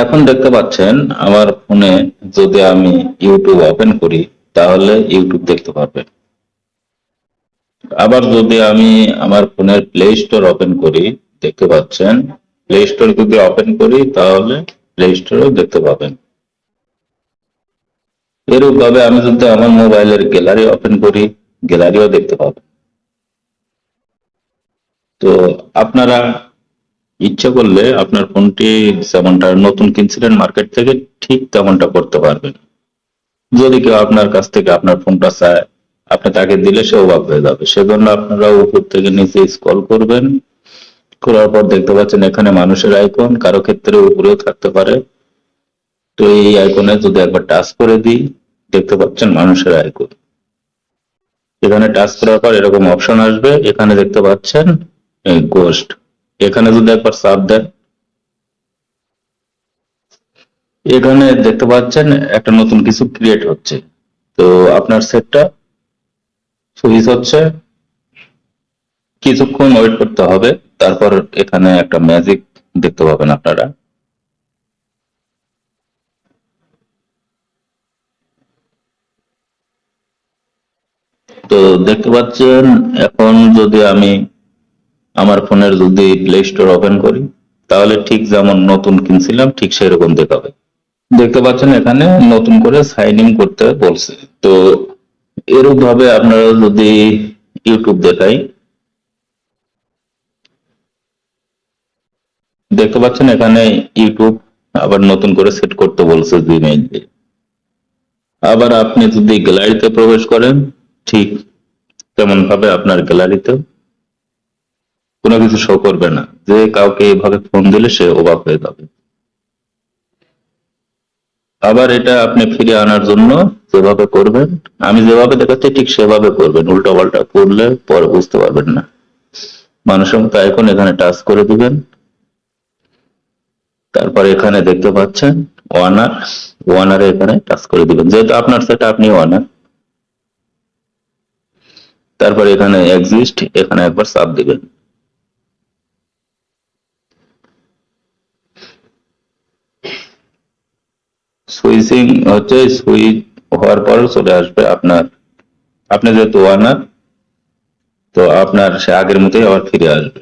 এখন দেখতে পাচ্ছেন, আমার ফোনে যদি আমি ইউটিউব ওপেন করি, তাহলে ইউটিউব দেখতে পারবেন। আবার যদি আমি আমার ফোনের প্লে স্টোর ওপেন করি, দেখতে পাচ্ছেন প্লে স্টোর যদি ওপেন করি, তাহলে প্লে স্টোরেও দেখতে পাবেন। এরূপ ভাবে আমি যদি আমার মোবাইলের গ্যালারি ওপেন করি, গ্যালারিও দেখতে পাবেন। তো আপনারা ইচ্ছে করলে আপনার ফোনটি যেমনটা নতুন কিনছিলেন মার্কেট থেকে ঠিক তেমনটা করতে পারবেন। যদি কেউ আপনার কাছ থেকে আপনার ফোনটা চায়, আপনি তাকে দিলে সে অবাক হয়ে যাবে। সেজন্য আপনারা উপর থেকে নিচে স্ক্রল করবেন। করার পর দেখতে পাচ্ছেন এখানে মানুষের আইকন, কারও ক্ষেত্রে উপরেও থাকতে পারে। তো এই আইকনে যদি একবার টাচ করে দিই, দেখতে পাচ্ছেন মানুষের আইকন। এখানে টাচ করার পর এরকম অপশন আসবে। এখানে দেখতে পাচ্ছেন গোস্ট এখানে যদি একবার চাপ দেন, এখানে দেখতে পাচ্ছেন একটা নতুন কিছু ক্রিয়েট হচ্ছে। তো আপনার সেটটা সুইচ হচ্ছে। কিছুক্ষণ ওয়েট করতে হবে, তারপর এখানে একটা ম্যাজিক দেখতে পাবেন আপনারা। তো দেখতে পাচ্ছেন, এখন যদি আমি আমার ফোনের যদি প্লে স্টোর ওপেন করি, তাহলে ঠিক যেমন নতুন কিনছিলাম, ঠিক সেরকম দেখাবে। দেখতে পাচ্ছেন এখানে নতুন করে সাইন ইন করতে বলছে। তো এরূপ ভাবে আপনারা যদি ইউটিউব দেখাই, দেখতে পাচ্ছেন এখানে ইউটিউব আবার নতুন করে সেট করতে বলছে জিমেইল দিয়ে আবার আপনি যদি গ্যালারিতে প্রবেশ করেন, ঠিক তেমন ভাবে আপনার গ্যালারিতে কোনো কিছু শো করবে না। যে কাউকে এভাবে ফোন দিলে সে অবাক হয়ে যাবে। আবার এটা আপনি ফিরে আনার জন্য যেভাবে করবেন, আমি যেভাবে দেখাচ্ছি ঠিক সেভাবে করবেন। উল্টো পাল্টা করলে পরে বুঝতে পারবেন না। মানুষের মতো এখন এখানে টাচ করে দিবেন। তারপর এখানে দেখতে পাচ্ছেন, ওয়ানার, ওয়ানারে এখানে টাচ করে দিবেন। যেহেতু আপনার সেটা আপনি ওয়ানার। তারপর এখানে এক্সিস্ট এখানে একবার চাপ দিবেন। সুইচিং হচ্ছে সুইচ হওয়ার পর চলে আসবে আপনার, আপনি যেহেতু ওয়ানার তো আপনার সে আগের মতোই আবার ফিরে আসবে।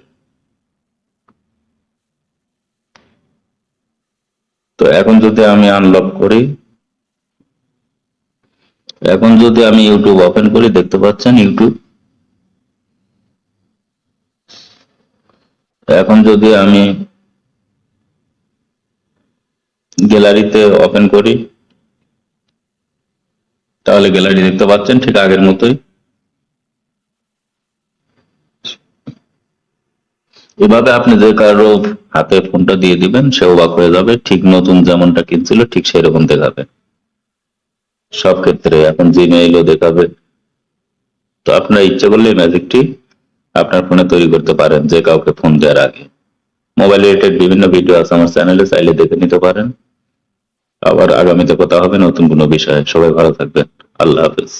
তো এখন যদি আমি আনলক করি, এখন যদি আমি ইউটিউব ওপেন করি, দেখতে পাচ্ছেন ইউটিউব এখন যদি আমি গ্যালারিতে ওপেন করি। তাহলে গ্যালারি দেখতে পাচ্ছেন ঠিক আগের মতোই। এভাবে আপনি যে কারও হাতে ফোনটা দিয়ে দিবেন, সে অবাক হয়ে যাবে, ঠিক নতুন যেমনটা কিনছিল, ঠিক সেরকম দেখাবে। সব ক্ষেত্রে এখন জিমেইলও দেখাবে। তো আপনার ইচ্ছে করলে ম্যাজিকটি আপনার ফোনে তৈরি করতে পারেন, যে কাউকে ফোন দেওয়ার আগে। মোবাইল রিলেটেড বিভিন্ন ভিডিও আছে আমার চ্যানেলে চাইলে দেখে নিতে পারেন। আবার আগামীতে কথা হবে নতুন কোনো বিষয়ে। সবাই ভালো থাকবেন। আল্লাহ হাফেজ।